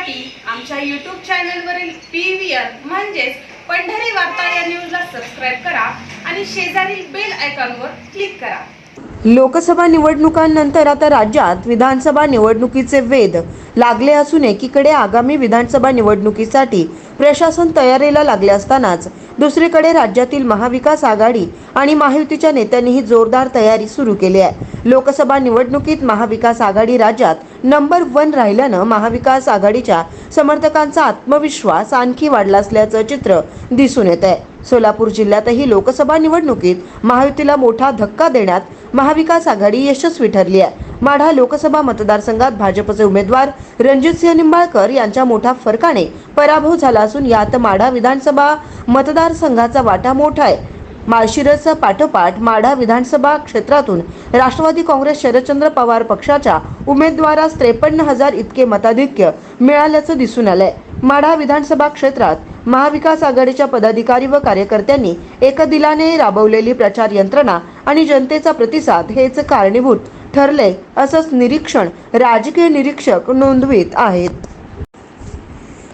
पाहण्यासाठी आमच्या यूट्यूब चॅनलवरील पी व्ही आर म्हणजेच पंढरी वार्ता या न्यूजला सबस्क्राईब करा आणि शेजारील बेल आयकॉनवर क्लिक करा. लोकसभा निवडणुकांनंतर आता राज्यात विधानसभा निवडणुकीचे वेध लागले असून एकीकडे आगामी विधानसभा निवडणुकीसाठी प्रशासन तयारीला लागले असतानाच दुसरीकडे राज्यातील महाविकास आघाडी आणि महायुतीच्या नेत्यांनीही जोरदार तयारी सुरू केली आहे. लोकसभा निवडणुकीत महाविकास आघाडी राज्यात नंबर वन राहिल्यानं महाविकास आघाडीच्या समर्थकांचा आत्मविश्वास आणखी वाढला असल्याचं चित्र दिसून येत आहे सोलापूर जिल्ह्यातही लोकसभा निवडणुकीत महायुतीला मोठा धक्का देण्यात महाविकास आघाडी यशस्वी ठरली आहे माढा लोकसभा मतदारसंघात भाजपचे उमेदवार रणजितसिंह निंबाळकर यांच्या मोठ्या फरकाने पराभव झाला असून यात माढा विधानसभा मतदारसंघाचा वाटा मोठा आहे. माळशिरस पाठोपाठ माढा विधानसभा क्षेत्रातून राष्ट्रवादी काँग्रेस शरदचंद्र पवार पक्षाच्या उमेदवारास त्रेपन्न हजार इतके मताधिक्य मिळाल्याचं दिसून आलंय. माढा विधानसभा क्षेत्रात महाविकास आघाडीच्या पदाधिकारी व कार्यकर्त्यांनी एकदिलाने राबवलेली प्रचार यंत्रणा आणि जनतेचा प्रतिसाद हेच कारणीभूत ठरले असंच निरीक्षण राजकीय निरीक्षक नोंदवित आहेत.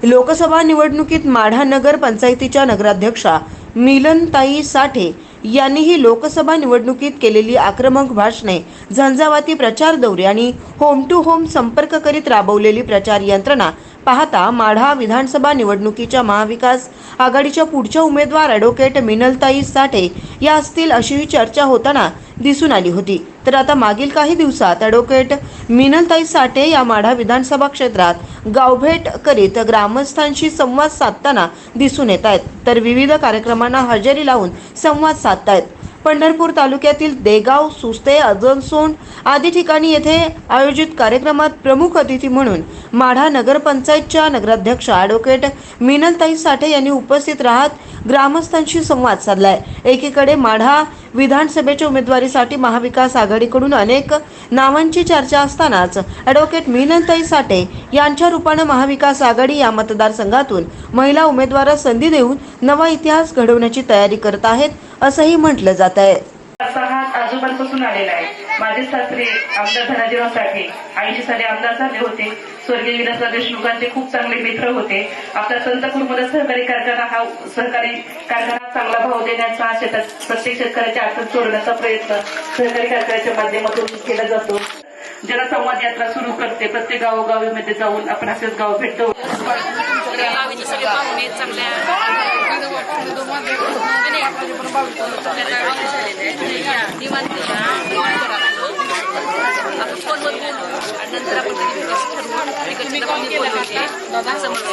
लोकसभा निवडणुकीत माढा नगर पंचायतीच्या नगराध्यक्षा मिलनताई साठे यांनीही लोकसभा निवडणुकीत केलेली आक्रमक भाषणे झंझावाती प्रचार दौरे आणि होम टू होम संपर्क करीत राबवलेली प्रचार यंत्रणा पाहता माढा विधानसभा निवडणुकीच्या महाविकास आघाडीच्या पुढच्या उमेदवार ॲडव्होकेट मिनलताई साठे या असतील अशीही चर्चा होताना दिसून आली होती. तर आता मागील काही दिवसात ॲडव्होकेट मिनलताई साठे या माढा विधानसभा क्षेत्रात गावभेट करीत ग्रामस्थांशी संवाद साधताना दिसून येत आहेत. तर विविध कार्यक्रमांना हजेरी लावून संवाद साधतायत. पंढरपूर तालुक्यातील देगाव सुस्ते अजनसोंड आदी ठिकाणी येथे आयोजित कार्यक्रमात प्रमुख अतिथी म्हणून माढा नगरपंचायतच्या नगराध्यक्ष ॲडव्होकेट मिनलताई साठे यांनी उपस्थित राहत ग्रामस्थांशी संवाद साधलाय. एकीकडे माढा विधानसभेच्या उमेदवारीसाठी महाविकास आघाडीकडून अनेक नावांची चर्चा असतानाच ॲडव्होकेट मिनलताई साठे यांच्या रूपानं महाविकास आघाडी या मतदारसंघातून महिला उमेदवारास संधी देऊन नवा इतिहास घडवण्याची तयारी करत आहेत असंही म्हटलं जात आहे. आजोबांपासून आलेला आहे. माझे सासरे आमदार धनाजीराव साठे ऐंशी साली आमदार झाले होते. स्वर्गीय विलासराव देशमुखांचे खूप चांगले मित्र होते. आपला संतपूरमध्ये सहकारी कारखाना हा सहकारी कारखाना चांगला भाव देण्याचा शेतात प्रत्येक शेतकऱ्याच्या अडचण सोडण्याचा प्रयत्न सहकारी कारखान्याच्या माध्यमातून केला जातो. जनसंवाद यात्रा सुरू करते. प्रत्येक गावोगावीमध्ये जाऊन आपण असेच गाव भेटतो. चांगल्या फोनवर बोलू आणि नंतर आपण ठरवू आणि कशी दाखवून असं म्हणून